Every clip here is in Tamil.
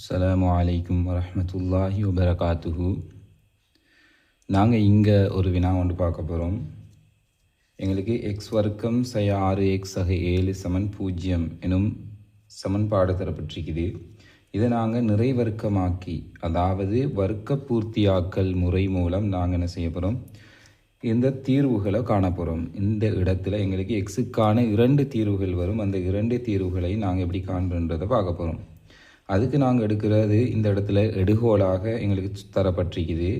அஸ்லாம் வலைக்கம் வரமத்துல்லாஹி வபரகாத்துஹு நாங்கள் இங்கே ஒரு வினா ஒன்று பார்க்க போகிறோம் எங்களுக்கு எக்ஸ் வர்க்கம் சய ஆறு எக்ஸ் சக ஏழு சமன் பூஜ்ஜியம் எனும் சமன்பாடு தரப்பட்டிருக்குது. இதை நாங்கள் நிறைவர்க்கமாக்கி அதாவது வர்க்க பூர்த்தியாக்கல் முறை மூலம் நாங்கள் என்ன செய்ய போகிறோம் இந்த தீர்வுகளை காண போகிறோம் இந்த இடத்துல எங்களுக்கு எக்ஸுக்கான இரண்டு தீர்வுகள் வரும். அந்த இரண்டு தீர்வுகளை நாங்கள் எப்படி காண்பன்றதை பார்க்க போகிறோம் அதுக்கு நாங்கள் எடுக்கிறது இந்த இடத்துல எடுகோலாக எங்களுக்கு தரப்பட்டிருக்குது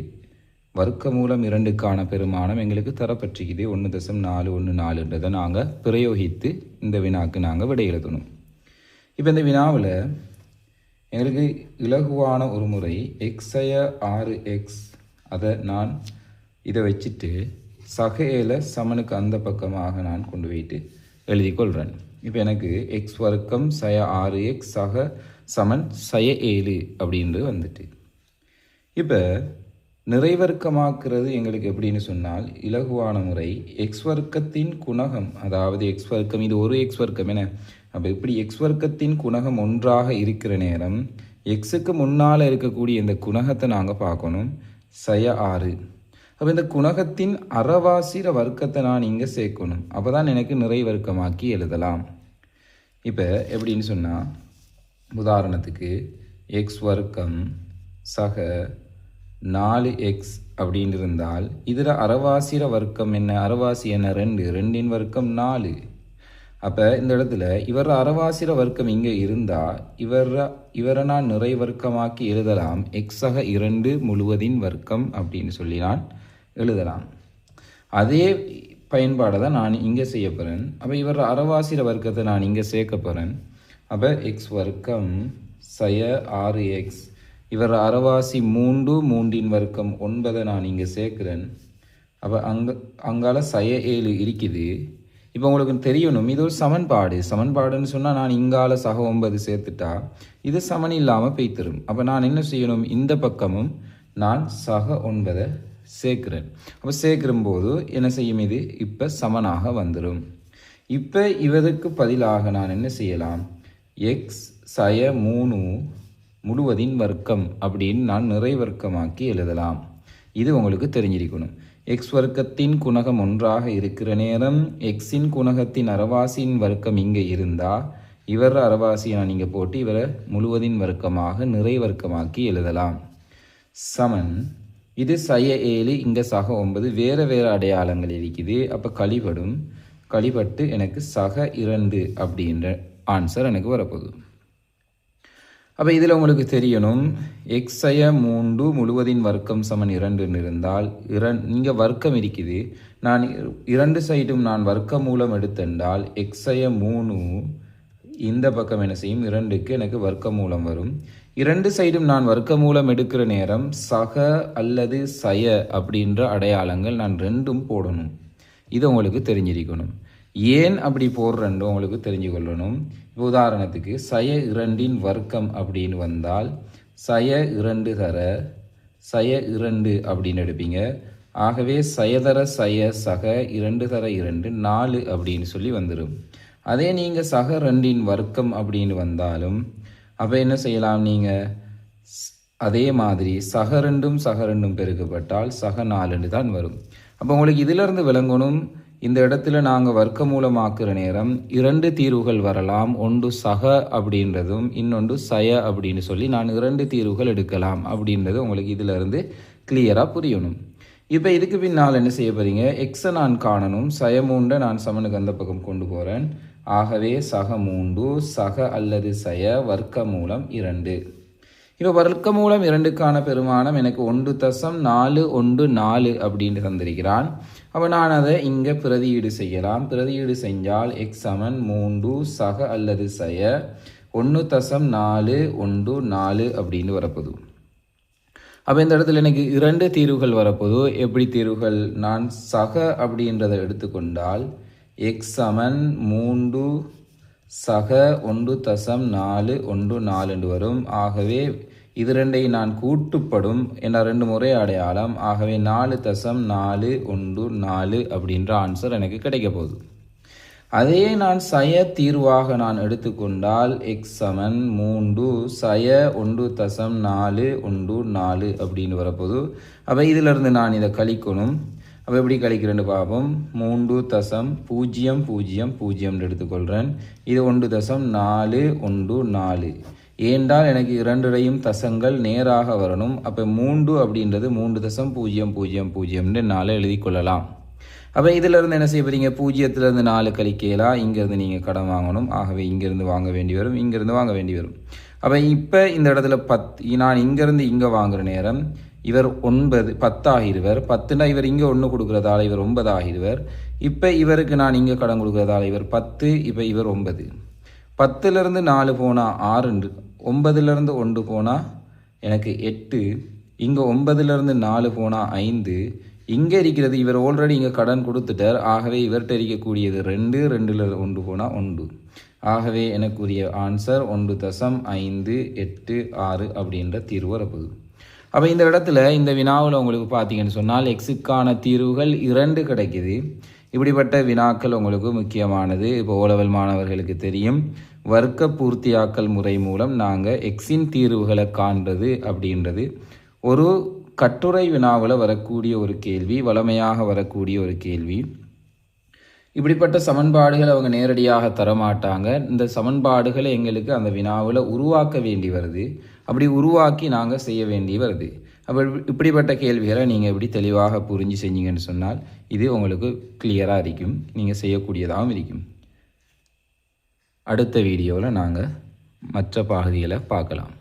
வர்க்க மூலம் இரண்டுக்கான பெருமானம் எங்களுக்கு தரப்பட்டிருக்குது ஒன்று தசம் நாலு ஒன்று நாலுன்றதை நாங்கள் பிரயோகித்து இந்த வினாக்கு நாங்கள் விடை எழுதணும். இப்போ இந்த வினாவில் எங்களுக்கு இலகுவான ஒரு முறை எக்ஸய ஆறு எக்ஸ் அதை நான் இதை வச்சுட்டு சகையில் சமனுக்கு அந்த பக்கமாக நான் கொண்டு போயிட்டு எழுதி கொள்கிறேன் இப்போ எனக்கு எக்ஸ் வர்க்கம் சய ஆறு எக்ஸ் சக சமன் சய ஏழு அப்படின்றது வந்துட்டு. இப்போ நிறைவர்க்கமாக்குறது எங்களுக்கு எப்படின்னு சொன்னால் இலகுவான முறை எக்ஸ் வர்க்கத்தின் குணகம் அதாவது எக்ஸ் வர்க்கம் இது ஒரு எக்ஸ் வர்க்கம் என அப்போ இப்படி எக்ஸ் வர்க்கத்தின் குணகம் ஒன்றாக இருக்கிற நேரம் எக்ஸுக்கு முன்னால் இருக்கக்கூடிய இந்த குணகத்தை நாங்கள் பார்க்கணும். சய ஆறு. அப்போ இந்த குணகத்தின் அறவாசிர வர்க்கத்தை நான் இங்கே சேர்க்கணும். அப்போ தான் எனக்கு நிறைவர்க்கமாக்கி எழுதலாம். இப்போ எப்படின்னு சொன்னால் உதாரணத்துக்கு எக்ஸ் வர்க்கம் சக நாலு எக்ஸ் அப்படின்னு இருந்தால் இதில் அறவாசிர வர்க்கம் என்ன? அறவாசி என்ன? ரெண்டு. ரெண்டின் வர்க்கம் நாலு. அப்போ இந்த இடத்துல இவர் அறவாசிர வர்க்கம் இங்கே இருந்தால் இவர இவரை நான் நிறை வர்க்கமாக்கி எழுதலாம். எக்ஸாக இரண்டு முழுவதின் வர்க்கம் அப்படின்னு சொல்லி நான் எழுதலாம். அதே பயன்பாடை தான் நான் இங்கே செய்ய போகிறேன் அப்போ இவர் அறவாசிர வர்க்கத்தை நான் இங்கே சேர்க்க போகிறேன் அப்போ எக்ஸ் வர்க்கம் சய ஆறு எக்ஸ் இவர் அறவாசி மூன்று மூன்றின் வர்க்கம் ஒன்பதை நான் இங்கே சேர்க்குறேன். அப்போ அங்கே அங்கால சய ஏழு இருக்குது. இப்போ உங்களுக்கு தெரியணும் இது ஒரு சமன்பாடு. சமன்பாடுன்னு சொன்னால் நான் இங்கால சக ஒன்பது சேர்த்துட்டா இது சமன் இல்லாமல் பெய்த்திரும். அப்போ நான் என்ன செய்யணும்? இந்த பக்கமும் நான் சக ஒன்பதை சேர்க்கிறேன். அப்போ சேர்க்கிற போது என்ன செய்யும் இது? இப்போ சமனாக வந்துடும் இப்போ இவருக்கு பதிலாக நான் என்ன செய்யலாம்? எக்ஸ் சய மூணு முழுவதின் வர்க்கம் அப்படின்னு நான் நிறை வர்க்கமாக்கி எழுதலாம். இது உங்களுக்கு தெரிஞ்சிருக்கணும். எக்ஸ் வர்க்கத்தின் குணகம் ஒன்றாக இருக்கிற நேரம் எக்ஸின் குணகத்தின் அரவாசியின் வர்க்கம் இங்கே இருந்தால் இவர் அரவாசியை நான் இங்கே போட்டு இவரை முழுவதின் வர்க்கமாக நிறை வர்க்கமாக்கி எழுதலாம். சமன். இது சய ஏழு இங்கே சக ஒன்பது வேறு வேறு அடையாளங்கள் இருக்குது. அப்போ கழிபடும். கழிபட்டு எனக்கு சக இரண்டு அப்படின்ற ஆன்சர் எனக்கு வரப்போகுது. அப்போ இதில் உங்களுக்கு தெரியணும். எக்ஸய மூன்று முழுவதின் வர்க்கம் சமன் இரண்டுன்னு இருந்தால் இரண் இங்கே வர்க்கம் இருக்குது. நான் இரண்டு சைடும் நான் வர்க்க மூலம் எடுத்தென்றால் எக்ஸய மூணு இந்த பக்கம் என்ன செய்யும்? இரண்டுக்கு எனக்கு வர்க்க மூலம் வரும். இரண்டு சைடும் நான் வர்க்க மூலம் எடுக்கிற நேரம் சக அல்லது சய அப்படின்ற அடையாளங்கள் நான் ரெண்டும் போடணும். இது உங்களுக்கு தெரிஞ்சிருக்கணும். ஏன் அப்படி போடுறேன்னு உங்களுக்கு தெரிஞ்சு கொள்ளணும் இப்போ உதாரணத்துக்கு சய இரண்டின் வர்க்கம் அப்படின்னு வந்தால் சய இரண்டு தர சய இரண்டு அப்படின்னு எடுப்பீங்க. ஆகவே சயதர சய சக இரண்டு தர இரண்டு நாலு அப்படின்னு சொல்லி வந்துடும் அதே நீங்கள் சக ரெண்டின் வர்க்கம் அப்படின்னு வந்தாலும் அப்போ என்ன செய்யலாம் நீங்கள் அதே மாதிரி சக ரெண்டும் சக ரெண்டும் பெருக்கப்பட்டால் சக நாலுன்னு தான் வரும். அப்போ உங்களுக்கு இதிலிருந்து விளங்கணும் இந்த இடத்துல நாங்கள் வர்க்க மூலமாக்குற நேரம் இரண்டு தீர்வுகள் வரலாம். ஒன்று சக அப்படின்றதும் இன்னொன்று சய அப்படின்னு சொல்லி நான் இரண்டு தீர்வுகள் எடுக்கலாம் அப்படின்றது உங்களுக்கு இதிலிருந்து கிளியராக புரியணும். இப்போ இதுக்கு பின்னால் என்ன செய்ய போறீங்க? எக்ஸை நான் காணணும். சய மூண்டை நான் சமனுக்கு அந்த பக்கம் கொண்டு போகிறேன் ஆகவே சக மூண்டு சக அல்லது சய வர்க்க மூலம் இரண்டு. இப்போ வர்க்க மூலம் இரண்டுக்கான பெருமானம் எனக்கு ஒன்று தசம் நாலு ஒன்று நாலு அப்படின்னு தந்திருக்கிறான். அப்போ நான் அதை இங்கே பிரதியீடு செய்யலாம். பிரதியீடு செஞ்சால் எக்ஸ் சமன் மூன்று சக அல்லது சய ஒன்று தசம் நாலு ஒன்று நாலு அப்படின்னு வரப்போது அப்போ இந்த இடத்துல எனக்கு இரண்டு தீர்வுகள் வரப்போது எப்படி தீர்வுகள்? நான் சக அப்படின்றதை எடுத்துக்கொண்டால் எக்ஸ் சமன் மூன்று சக ஒன்று தசம் நாலு ஒன்று நாலு என்று வரும். ஆகவே இது ரெண்டை நான் கூட்டுப்படும் என்ற ரெண்டு முறை அடையாளம். ஆகவே நாலு தசம் நாலு ஒன்று நாலு அப்படின்ற ஆன்சர் எனக்கு கிடைக்க போகுது. அதே நான் சய தீர்வாக நான் எடுத்துக்கொண்டால் எக்ஸ் சமன் மூன்று சய ஒன்று தசம் நாலு ஒன்று நாலு அப்படின்னு வரப்போது அப்போ இதிலிருந்து நான் இதை கழிக்கணும். அப்போ எப்படி கழிக்கிறேன்னு பார்ப்போம். மூன்று தசம் பூஜ்ஜியம் பூஜ்ஜியம் பூஜ்ஜியம்னு எடுத்துக்கொள்கிறேன் இது ஒன்று தசம் நாலு ஒன்று நாலு. ஏண்டால் எனக்கு இரண்டுடையும் தசங்கள் நேராக வரணும். அப்போ மூன்று அப்படின்றது மூன்று தசம் பூஜ்ஜியம் பூஜ்ஜியம் பூஜ்ஜியம்னு நாளை எழுதி கொள்ளலாம். அப்போ இதிலிருந்து என்ன செய்ய போகிறீங்க பூஜ்ஜியத்திலேருந்து நாலு கழிக்கலாம் இங்கேருந்து நீங்கள் கடன் வாங்கணும். ஆகவே இங்கேருந்து வாங்க வேண்டி வரும் இங்கேருந்து வாங்க வேண்டி வரும். அப்போ இப்போ இந்த இடத்துல பத் நான் இங்கேருந்து இங்கே வாங்குகிற நேரம் இவர் ஒன்பது பத்தாகிடுவர் பத்துனா இவர் இங்கே ஒன்று கொடுக்குறதால இவர் ஒன்பது ஆகிருவர் இப்போ இவருக்கு நான் இங்கே கடன் கொடுக்குறதால இவர் பத்து இப்போ இவர் ஒன்பது. பத்துலேருந்து நாலு போனால் ஆறுண்டு ஒன்பதுலேருந்து ஒன்று போனால் எனக்கு எட்டு இங்கே ஒன்பதுலேருந்து நாலு போனால் ஐந்து. இங்கே இருக்கிறது இவர் ஆல்ரெடி இங்கே கடன் கொடுத்துட்டார். ஆகவே இவர்கிட்ட இருக்கக்கூடியது ரெண்டு ரெண்டில் ஒன்று போனால் ஒன்று. ஆகவே எனக்குரிய ஆன்சர் ஒன்று தசம் ஐந்து எட்டு ஆறு அப்படின்ற தீர்வு வரப்போகுது. அப்போ இந்த இடத்துல இந்த வினாவில் உங்களுக்கு பார்த்தீங்கன்னு சொன்னால் எக்ஸுக்கான தீர்வுகள் இரண்டு கிடைக்குது. இப்படிப்பட்ட வினாக்கள் உங்களுக்கு முக்கியமானது. இப்போ ஓலவல் மாணவர்களுக்கு தெரியும். வர்க்க பூர்த்தியாக்கல் முறை மூலம் நாங்கள் எக்ஸின் தீர்வுகளை காண்றது அப்படின்றது. ஒரு கட்டுரை வினாவில் வரக்கூடிய ஒரு கேள்வி வளமையாக வரக்கூடிய ஒரு கேள்வி. இப்படிப்பட்ட சமன்பாடுகள் அவங்க நேரடியாக தரமாட்டாங்க. இந்த சமன்பாடுகளை எங்களுக்கு அந்த வினாவில் உருவாக்க வேண்டி வருது. அப்படி உருவாக்கி நாங்கள் செய்ய வேண்டி வருது. அப்போ இப்படிப்பட்ட கேள்விகளை நீங்கள் எப்படி தெளிவாக புரிஞ்சு செஞ்சீங்கன்னு சொன்னால் இது உங்களுக்கு கிளியராக இருக்கும். நீங்கள் செய்யக்கூடியதாகவும் இருக்கும். அடுத்த வீடியோவில் நாங்கள் மற்ற பகுதிகளை பார்க்கலாம்.